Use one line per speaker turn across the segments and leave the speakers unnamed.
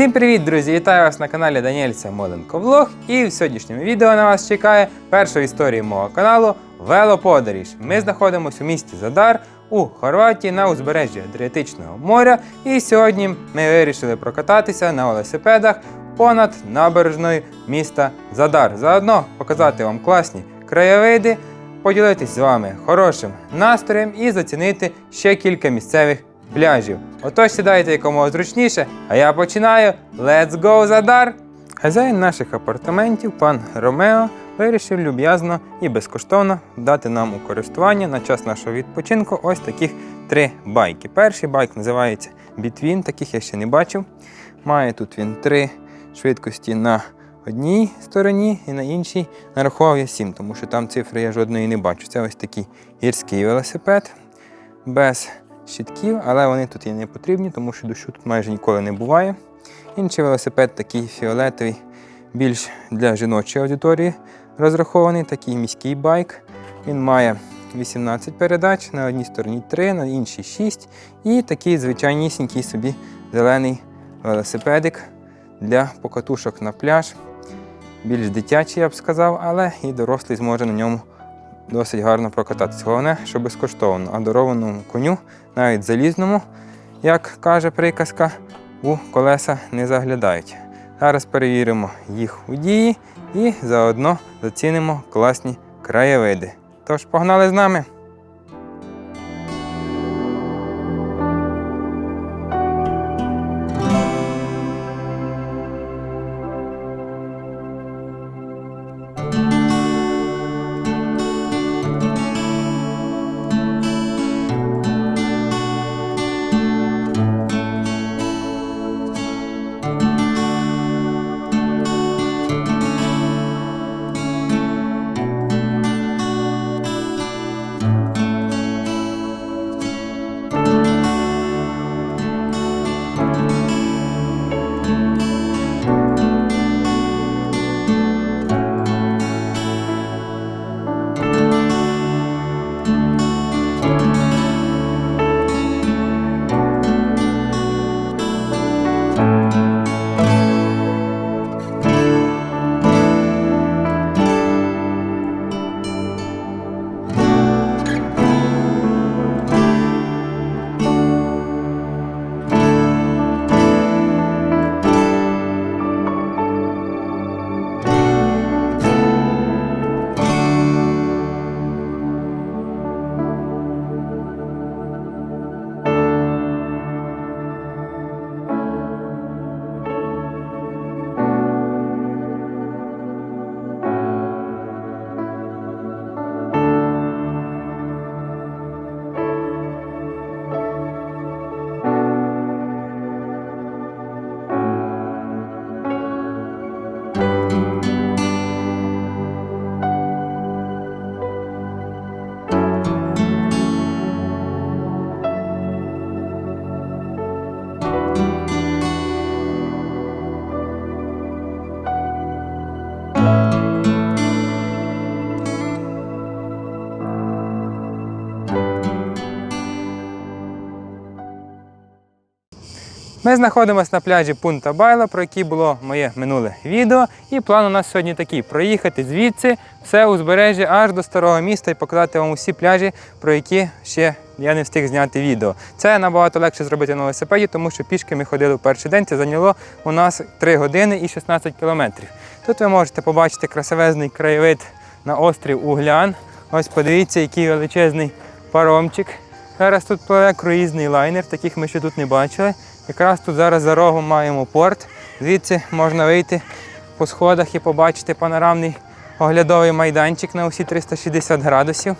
Всім привіт, друзі! Вітаю вас на каналі Даніельця Моленко Влог. І в сьогоднішньому відео на вас чекає перша історія мого каналу Велоподоріж. Ми знаходимося у місті Задар у Хорватії на узбережжі Адріатичного моря. І сьогодні ми вирішили прокататися на велосипедах понад набережною міста Задар. Заодно показати вам класні краєвиди, поділитись з вами хорошим настроєм і зацінити ще кілька місцевих пляжів. Отож сідайте якомога зручніше, а я починаю. Let's go, Задар! Хазяїн наших апартаментів, пан Ромео, вирішив люб'язно і безкоштовно дати нам у користування на час нашого відпочинку ось таких три байки. Перший байк називається Between, таких я ще не бачив. Має тут він три швидкості на одній стороні і на іншій нарахував я сім, тому що там цифри я жодної не бачу. Це ось такий гірський велосипед без щитків, але вони тут і не потрібні, тому що дощу тут майже ніколи не буває. Інший велосипед такий фіолетовий, більш для жіночої аудиторії розрахований, такий міський байк. Він має 18 передач, на одній стороні 3, на іншій 6. І такий звичайнісінький собі зелений велосипедик для покатушок на пляж. Більш дитячий, я б сказав, але і дорослий зможе на ньому досить гарно прокататися. Головне, що безкоштовно, а дарованому коню, навіть залізному, як каже приказка, у колеса не заглядають. Зараз перевіримо їх у дії і заодно зацінимо класні краєвиди. Тож погнали з нами! Ми знаходимося на пляжі Пунта Байла, про який було моє минуле відео. І план у нас сьогодні такий: проїхати звідси все узбережжя аж до старого міста і показати вам усі пляжі, про які ще я не встиг зняти відео. Це набагато легше зробити на велосипеді, тому що пішки ми ходили в перший день. Це зайняло у нас 3 години і 16 кілометрів. Тут ви можете побачити красивезний краєвид на острів Углян. Ось подивіться, який величезний паромчик. Зараз тут пливе круїзний лайнер, таких ми ще тут не бачили. Якраз тут зараз за рогом маємо порт. Звідси можна вийти по сходах і побачити панорамний оглядовий майданчик на усі 360 градусів.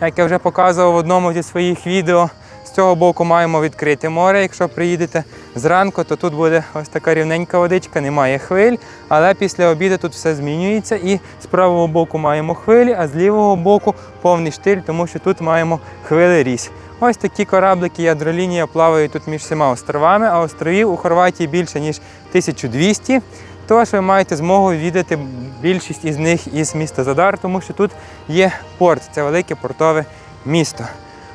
Як я вже показував в одному зі своїх відео, з цього боку маємо відкрите море. Якщо приїдете зранку, то тут буде ось така рівненька водичка, немає хвиль, але після обіду тут все змінюється. І з правого боку маємо хвилі, а з лівого боку повний штиль, тому що тут маємо хвили ріс. Ось такі кораблики ядролінія плавають тут між всіма островами, а островів у Хорватії більше ніж 1200. Тож ви маєте змогу відвідати більшість із них із міста Задар, тому що тут є порт, це велике портове місто.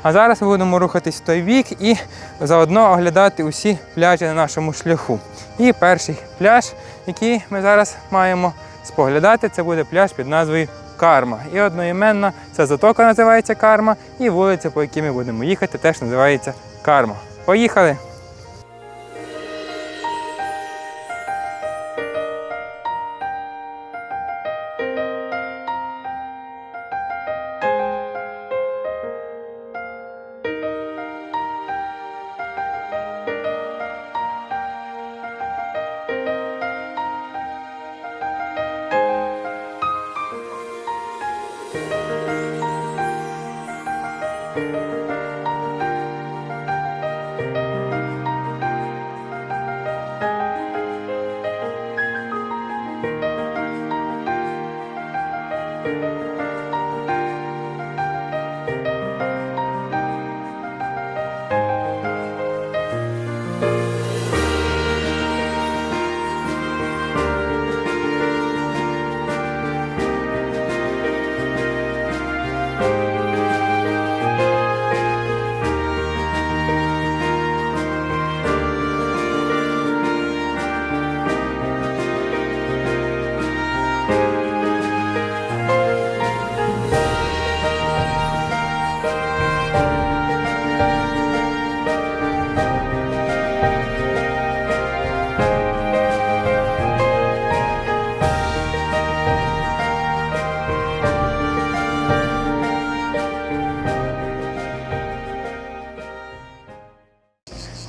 А зараз ми будемо рухатись в той бік і заодно оглядати усі пляжі на нашому шляху. І перший пляж, який ми зараз маємо споглядати, це буде пляж під назвою Карма. І одноіменна ця затока називається Карма, і вулиця, по якій ми будемо їхати, теж називається Карма. Поїхали!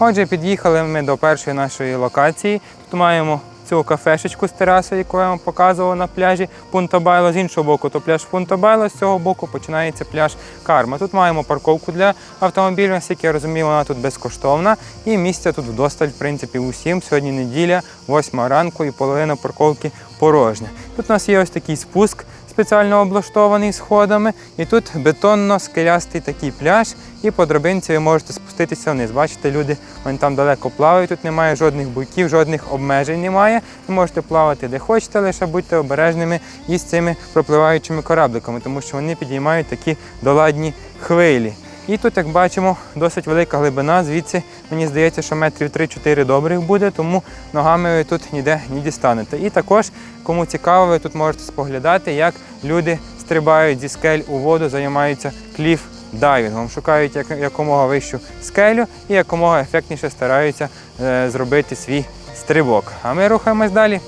Отже, під'їхали ми до першої нашої локації. Тут маємо цю кафешечку з терасою, яку я вам показував на пляжі Пунто Байло. З іншого боку, то пляж Пунто Байло, з цього боку починається пляж Карма. Тут маємо парковку для автомобілів, наскільки я розумію, вона тут безкоштовна. І місця тут вдосталь, в принципі, усім. Сьогодні неділя, 8 ранку і половина парковки порожня. Тут у нас є ось такий спуск. Спеціально облаштований сходами, і тут бетонно-скелястий такий пляж, і по драбинці ви можете спуститися вниз. Бачите, люди вони там далеко плавають, тут немає жодних буйків, жодних обмежень немає. Ви можете плавати де хочете, лише будьте обережними із цими пропливаючими корабликами, тому що вони підіймають такі доладні хвилі. І тут, як бачимо, досить велика глибина. Звідси мені здається, що метрів 3-4 добрих буде, тому ногами ви тут ніде не дістанете. І також, кому цікаво, ви тут можете споглядати, як люди стрибають зі скель у воду, займаються кліф дайвінгом, шукають якомога вищу скелю і якомога ефектніше стараються е, зробити свій стрибок. А ми рухаємось далі.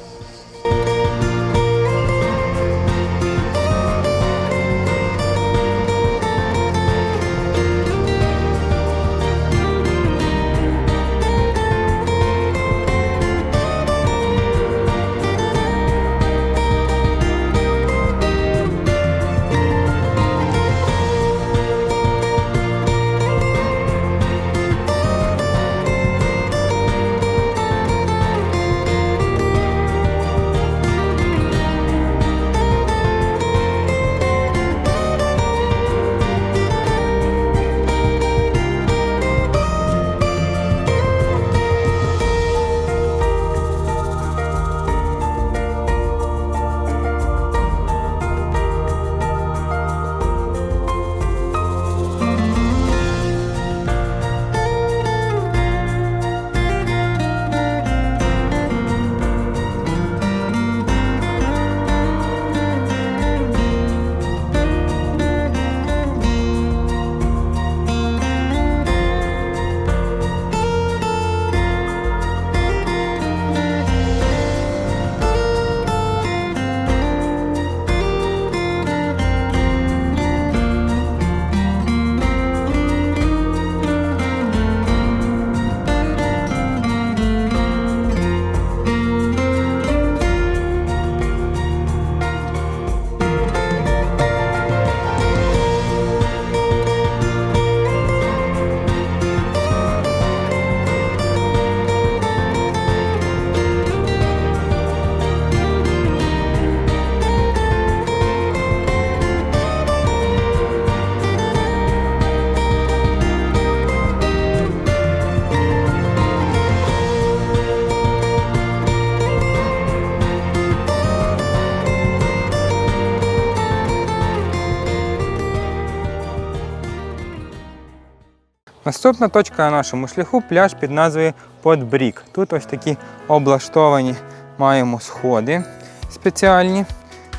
Наступна точка на нашому шляху пляж під назвою Подбрік. Тут ось такі облаштовані маємо сходи спеціальні,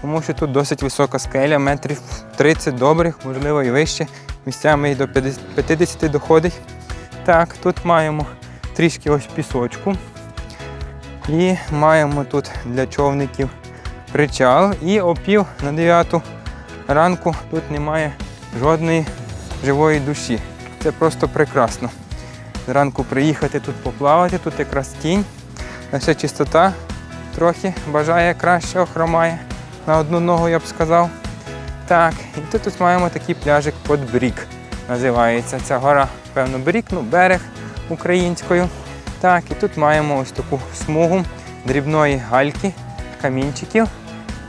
тому що тут досить висока скеля, метрів 30 добрих, можливо і вище. Місцями і до 50 50 доходить. Так, тут маємо трішки ось пісочку. І маємо тут для човників причал. І о пів на 9 ранку тут немає жодної живої душі. Це просто прекрасно. Зранку приїхати тут поплавати, тут якраз тінь, лише чистота трохи бажає краще охромає. На одну ногу я б сказав. Так, і тут ось маємо такий пляжик Подбрік. Називається ця гора, певно, брік, ну берег українською. Так, і тут маємо ось таку смугу дрібної гальки, камінчиків.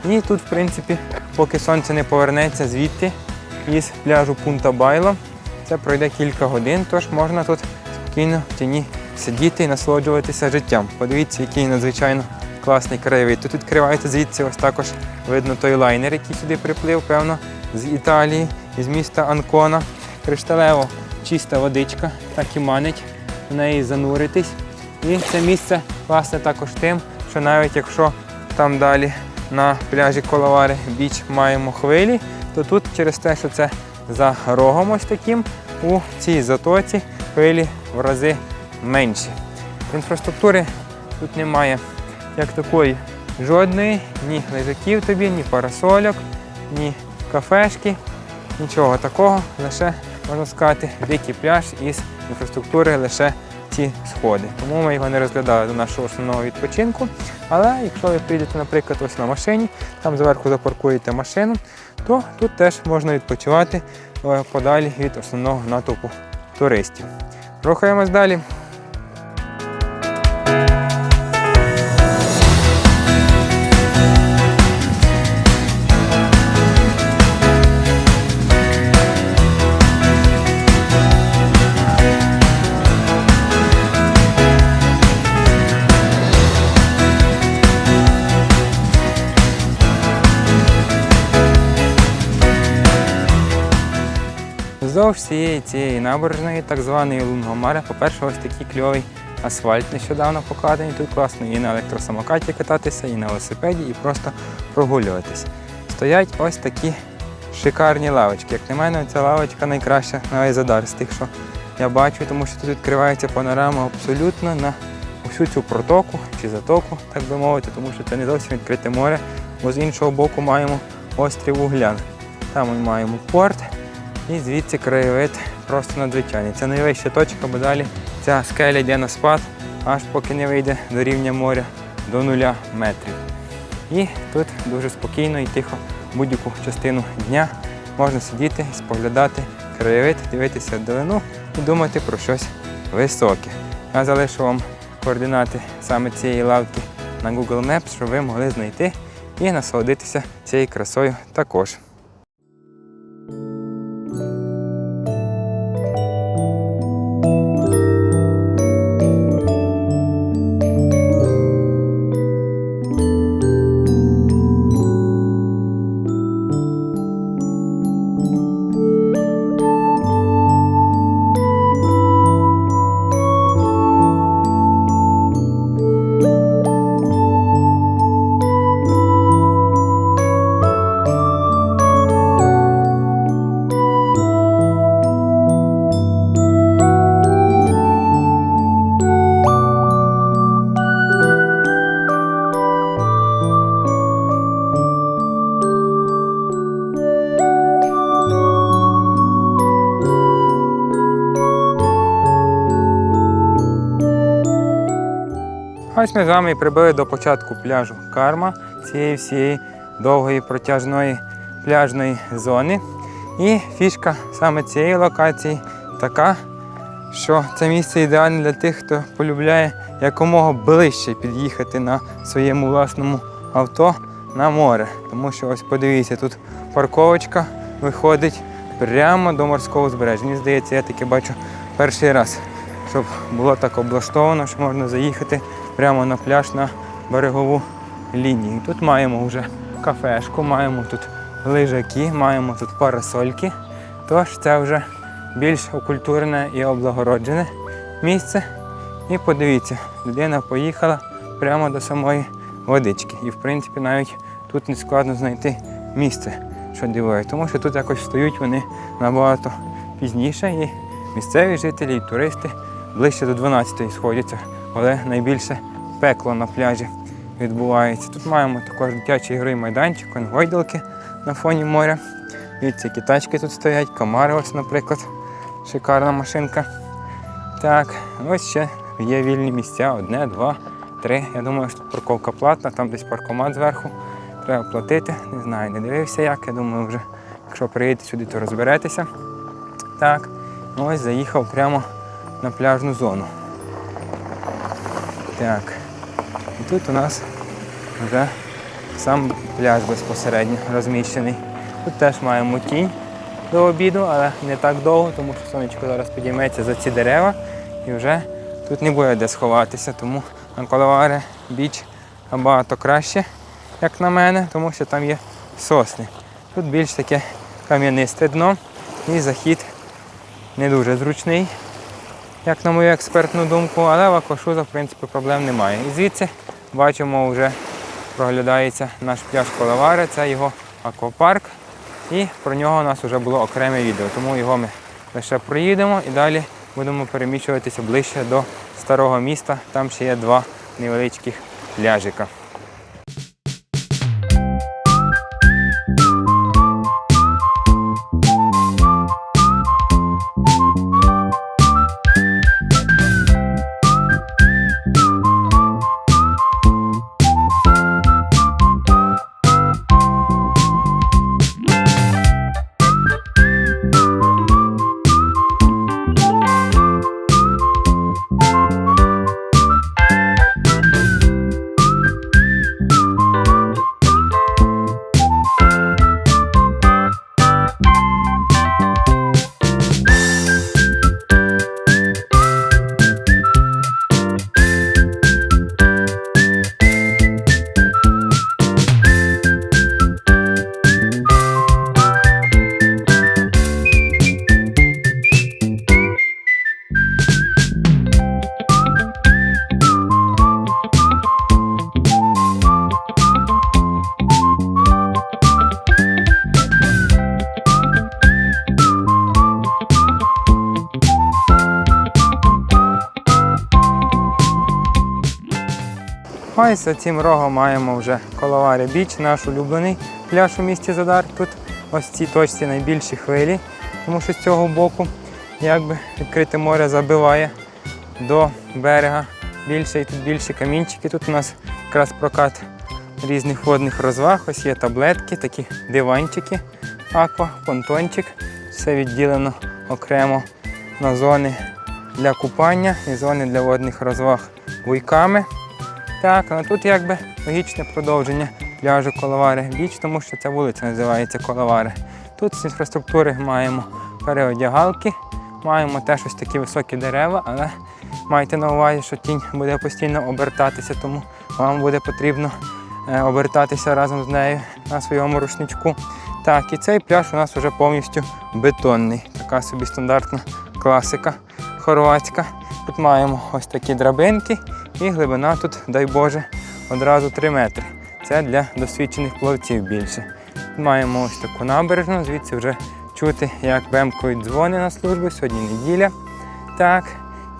І тут, в принципі, поки сонце не повернеться звідти із пляжу Пунта Байло, це пройде кілька годин, тож можна тут спокійно в тіні сидіти і насолоджуватися життям. Подивіться, який надзвичайно класний краєвид. Тут відкривається звідси ось також видно той лайнер, який сюди приплив, певно, з Італії, із міста Анкона. Кришталево чиста водичка, так і манить в неї зануритись. І це місце власне також тим, що навіть якщо там далі на пляжі Коловари біч маємо хвилі, то тут через те, що це за рогом ось таким, у цій затоці хвилі в рази менші. Інфраструктури тут немає як такої жодної, ні лежаків тобі, ні парасольок, ні кафешки, нічого такого, лише можна сказати, дикий пляж із інфраструктури лише ці сходи. Тому ми його не розглядали до нашого основного відпочинку. Але якщо ви прийдете, наприклад, ось на машині, там зверху запаркуєте машину, то тут теж можна відпочивати е, подалі від основного натовпу туристів. Рухаємось далі. Вздовж всієї цієї набережної, так званої Лунгомаря, по-перше, ось такий кльовий асфальт нещодавно покладений. Тут класно і на електросамокаті кататися, і на велосипеді, і просто прогулюватись. Стоять ось такі шикарні лавочки. Як на мене, ця лавочка найкраща на весь задар з тих, що я бачу, тому що тут відкривається панорама абсолютно на усю цю протоку чи затоку, так би мовити, тому що це не зовсім відкрите море, бо з іншого боку маємо острів Углян. Там ми маємо порт. І звідси краєвид просто надзвичайний. Це найвища точка, бо далі ця скеля йде на спад, аж поки не вийде до рівня моря до нуля метрів. І тут дуже спокійно і тихо будь-яку частину дня можна сидіти, споглядати краєвид, дивитися вдалину і думати про щось високе. Я залишу вам координати саме цієї лавки на Google Maps, щоб ви могли знайти і насолодитися цією красою також. Ось ми з вами і прибули до початку пляжу Карма, цієї всієї довгої протяжної пляжної зони. І фішка саме цієї локації така, що це місце ідеальне для тих, хто полюбляє якомога ближче під'їхати на своєму власному авто на море. Тому що ось подивіться, тут парковочка виходить прямо до морського узбережжя. Мені здається, я таке бачу перший раз, щоб було так облаштовано, що можна заїхати прямо на пляж на берегову лінію. Тут маємо вже кафешку, маємо тут лежаки, маємо тут парасольки. Тож це вже більш окультурене і облагороджене місце. І подивіться, людина поїхала прямо до самої водички. І в принципі навіть тут не складно знайти місце, що дивує, тому що тут якось встають вони набагато пізніше, і місцеві жителі, і туристи ближче до 12-ї сходяться, але найбільше пекло на пляжі відбувається. Тут маємо також дитячий ігровий майданчик, он гойдалки на фоні моря. Дивіться, які тачки тут стоять, камари, ось, наприклад, шикарна машинка. Так, ось ще є вільні місця, одне, два, три. Я думаю, що тут парковка платна, там десь паркомат зверху. Треба платити. Не знаю, не дивився як. Я думаю, вже якщо приїдете сюди, то розберетеся. Так, ось заїхав прямо на пляжну зону. Так. І тут у нас вже сам пляж безпосередньо розміщений. Тут теж маємо тінь до обіду, але не так довго, тому що сонечко зараз підійметься за ці дерева і вже тут не буде де сховатися. Тому Анколаваре біч набагато краще, як на мене, тому що там є сосни. Тут більш таке кам'янисте дно і захід не дуже зручний, як на мою експертну думку, але в Акошуза, в принципі, проблем немає. І звідси бачимо, вже проглядається наш пляж Колавари, це його аквапарк. І про нього у нас вже було окреме відео, тому його ми лише проїдемо і далі будемо переміщуватися ближче до старого міста. Там ще є два невеличких пляжика. Ось за цим рогом маємо вже Коловарі Біч, наш улюблений пляж у місті Задар. Тут ось в цій точці найбільші хвилі, тому що з цього боку якби відкрите море забиває до берега більше і тут більші камінчики. Тут у нас якраз прокат різних водних розваг. Ось є таблетки, такі диванчики, аква, понтончик. Все відділено окремо на зони для купання і зони для водних розваг буйками. Так, а тут якби логічне продовження пляжу Коловари Біч, тому що ця вулиця називається Коловари. Тут з інфраструктури маємо переодягалки, маємо теж ось такі високі дерева, але майте на увазі, що тінь буде постійно обертатися, тому вам буде потрібно е, обертатися разом з нею на своєму рушничку. Так, і цей пляж у нас вже повністю бетонний. Така собі стандартна класика хорватська. Тут маємо ось такі драбинки і глибина тут, дай Боже, одразу 3 метри. Це для досвідчених плавців більше. Маємо ось таку набережну, звідси вже чути, як бемкають дзвони на службі. Сьогодні неділя. Так.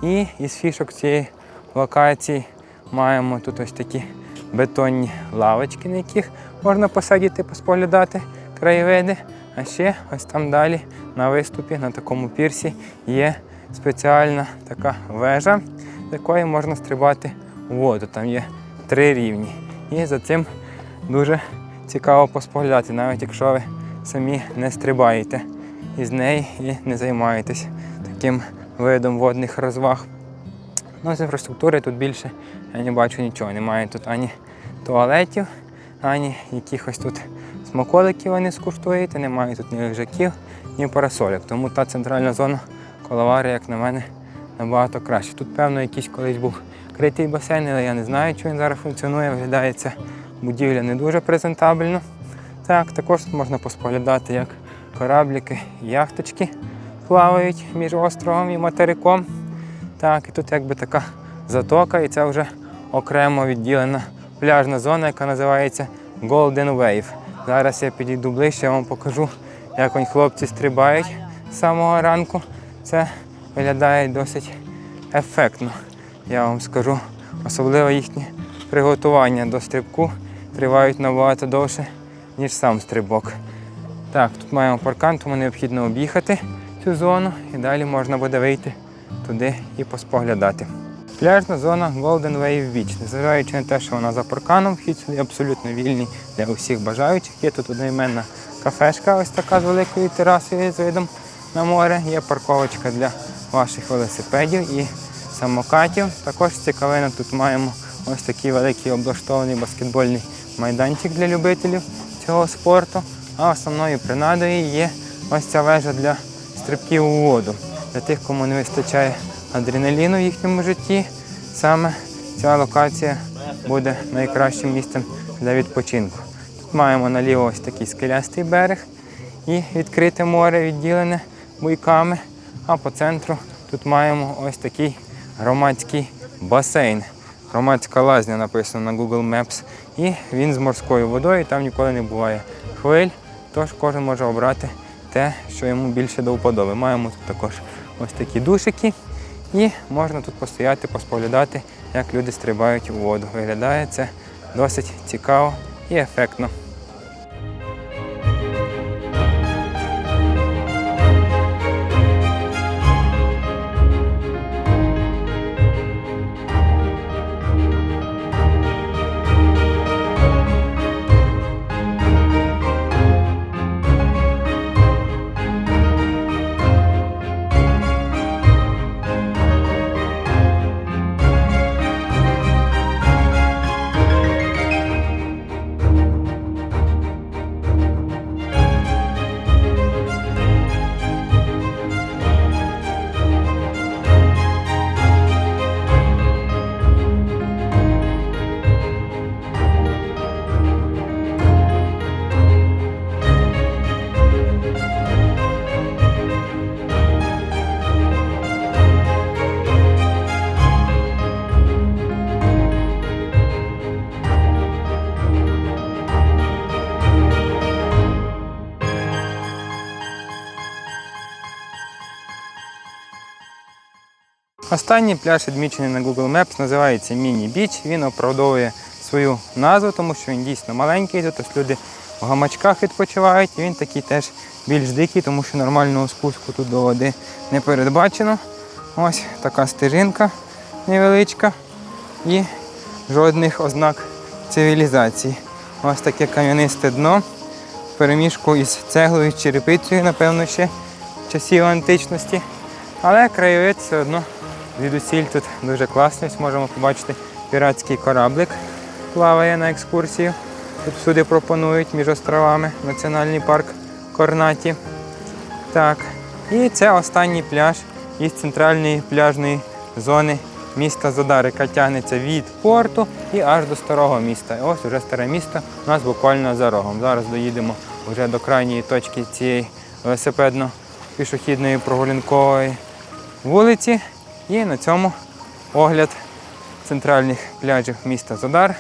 І із фішок цієї локації маємо тут ось такі бетонні лавочки, на яких можна посидіти, поспоглядати краєвиди. А ще ось там далі на виступі, на такому пірсі, є спеціальна така вежа, якої можна стрибати у воду. Там є три рівні. І за цим дуже цікаво поспоглядати, навіть якщо ви самі не стрибаєте із неї і не займаєтесь таким видом водних розваг. Ну, з інфраструктури тут більше я не бачу нічого. Немає тут ані туалетів, ані якихось тут смаколиків ви не скуштуєте, немає тут ні лежаків, ні парасолік. Тому та центральна зона коловари, як на мене, набагато краще. Тут, певно, якийсь колись був критий басейн, але я не знаю, чи він зараз функціонує. Виглядає ця будівля не дуже презентабельно. Так, також можна поспоглядати, як корабліки, яхточки плавають між островом і материком. Так, і тут якби така затока, і це вже окремо відділена пляжна зона, яка називається Golden Wave. Зараз я підійду ближче, я вам покажу, як он хлопці стрибають з самого ранку. Це виглядає досить ефектно, я вам скажу. Особливо їхні приготування до стрибку тривають набагато довше, ніж сам стрибок. Так, тут маємо паркан, тому необхідно об'їхати цю зону і далі можна буде вийти туди і поспоглядати. Пляжна зона Golden Wave Beach. Незважаючи на те, що вона за парканом, вхід сюди абсолютно вільний для усіх бажаючих. Є тут одноіменна кафешка, ось така з великою терасою з видом на море. Є парковочка для ваших велосипедів і самокатів. Також цікавина тут маємо ось такий великий облаштований баскетбольний майданчик для любителів цього спорту. А основною принадою є ось ця вежа для стрибків у воду. Для тих, кому не вистачає адреналіну в їхньому житті, саме ця локація буде найкращим місцем для відпочинку. Тут маємо наліво ось такий скелястий берег і відкрите море відділене буйками. А по центру тут маємо ось такий громадський басейн. Громадська лазня написано на Google Maps. І він з морською водою, там ніколи не буває хвиль, тож кожен може обрати те, що йому більше до вподоби. Маємо тут також ось такі душики, і можна тут постояти, поспоглядати, як люди стрибають у воду. Виглядає це досить цікаво і ефектно. Останній пляж, відмічений на Google Maps, називається Міні Біч. Він оправдовує свою назву, тому що він дійсно маленький, тут люди в гамачках відпочивають. І він такий теж більш дикий, тому що нормального спуску тут до води не передбачено. Ось така стежинка невеличка і жодних ознак цивілізації. Ось таке кам'янисте дно переміжку із цеглою, черепицею, напевно, ще часів античності. Але краєвид все одно звідусіль тут дуже класний. Ось можемо побачити піратський кораблик плаває на екскурсію. Тут всюди пропонують між островами Національний парк Корнаті. Так. І це останній пляж із центральної пляжної зони міста Задар, яка тягнеться від порту і аж до старого міста. Ось уже старе місто у нас буквально за рогом. Зараз доїдемо вже до крайньої точки цієї велосипедно-пішохідної прогулянкової вулиці. І на цьому огляд центральних пляжів міста Задар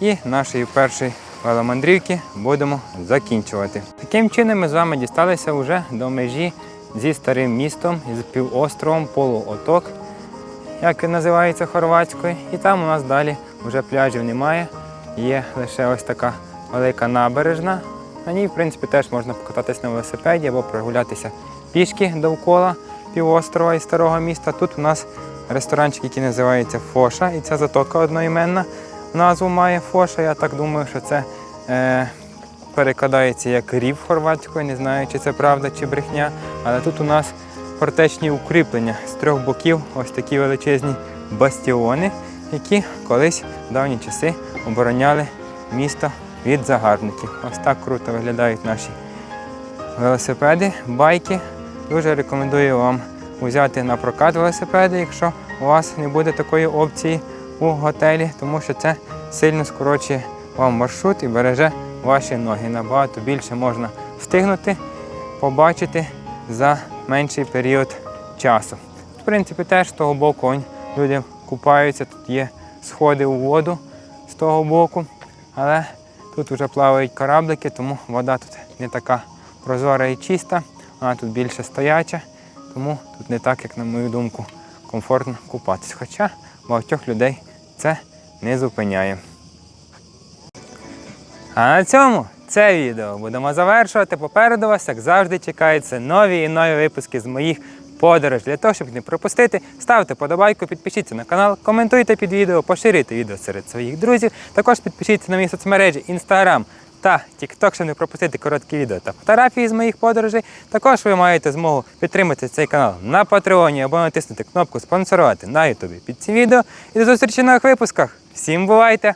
і нашої першої веломандрівки будемо закінчувати. Таким чином ми з вами дісталися вже до межі зі старим містом, з півостровом полуоток, як називається хорватською. І там у нас далі вже пляжів немає. Є лише ось така велика набережна. На ній, в принципі, теж можна покататись на велосипеді або прогулятися пішки довкола півострова і старого міста. Тут у нас ресторанчик, який називається Фоша, і ця затока одноіменна назву має Фоша. Я так думаю, що це е, перекладається як рів хорватською. Не знаю, чи це правда, чи брехня. Але тут у нас фортечні укріплення з трьох боків, ось такі величезні бастіони, які колись в давні часи обороняли місто від загарбників. Ось так круто виглядають наші велосипеди, байки. Дуже рекомендую вам взяти на прокат велосипеди, якщо у вас не буде такої опції у готелі, тому що це сильно скорочує вам маршрут і береже ваші ноги. Набагато більше можна встигнути побачити за менший період часу. В принципі, теж з того боку люди купаються, тут є сходи у воду з того боку, але тут вже плавають кораблики, тому вода тут не така прозора і чиста, вона тут більше стояча, тому тут не так, як на мою думку, комфортно купатись. Хоча багатьох людей це не зупиняє. А на цьому це відео будемо завершувати. Попереду вас, як завжди, чекаються нові і нові випуски з моїх подорожей. Для того, щоб не пропустити, ставте подобайку, підпишіться на канал, коментуйте під відео, поширюйте відео серед своїх друзів. Також підпишіться на мої соцмережі Instagram та TikTok, щоб не пропустити короткі відео та фотографії з моїх подорожей. Також ви маєте змогу підтримати цей канал на Патреоні або натиснути кнопку спонсорувати на Ютубі під цим відео. І до зустрічі в нових випусках. Всім бувайте!